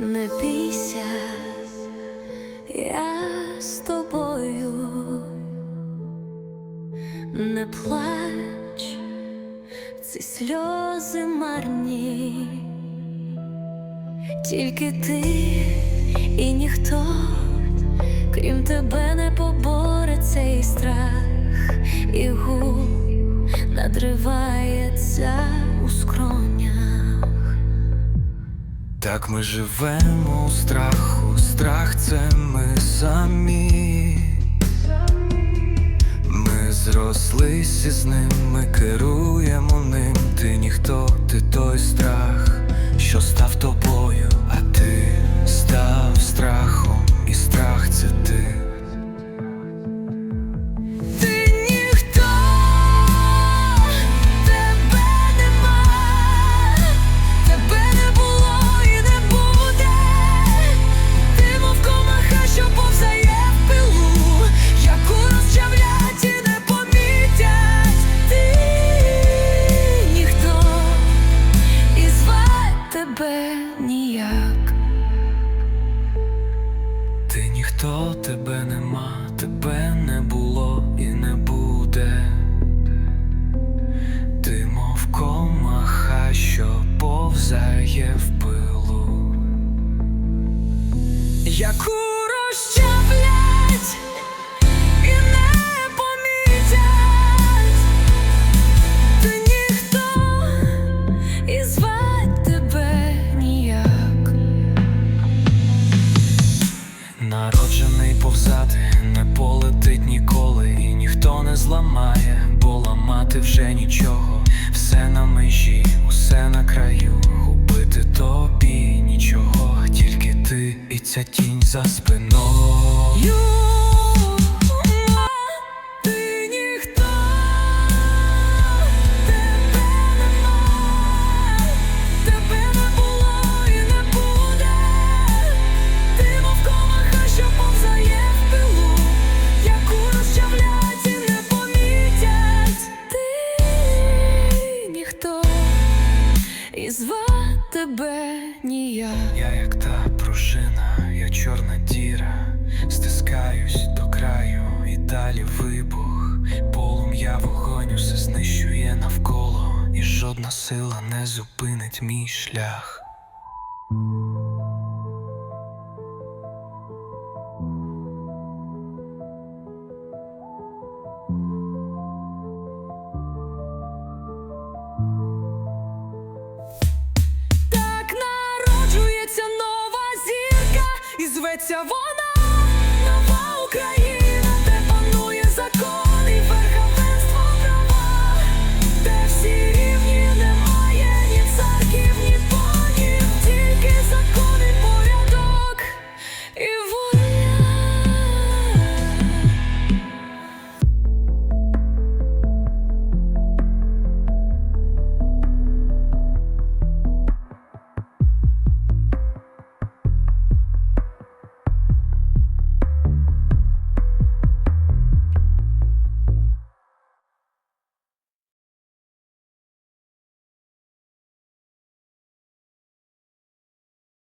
Не бійся, я з тобою, не плач, ці сльози марні, тільки ти і ніхто, крім тебе не поборе цей страх, і гул надривається у скронях. Так ми живемо у страху, страх це ми самі. Ми зрослися з ним, ми керуємо ним. Ти ніхто, ти той страх, Ніхто, тебе нема, тебе не було і не буде. Ти мов комаха, що повзає в пилу. яку розчавлять зламає, бо ламати вже нічого. Все на межі, усе на краю. Губити тобі нічого, тільки ти і ця тінь за спиною. І тебе ніяк. Я як та пружина, я чорна діра, стискаюсь до краю і далі вибух. Полум'я вогонь усе знищує навколо, і жодна сила не зупинить мій шлях. Зветься вона нова Україна.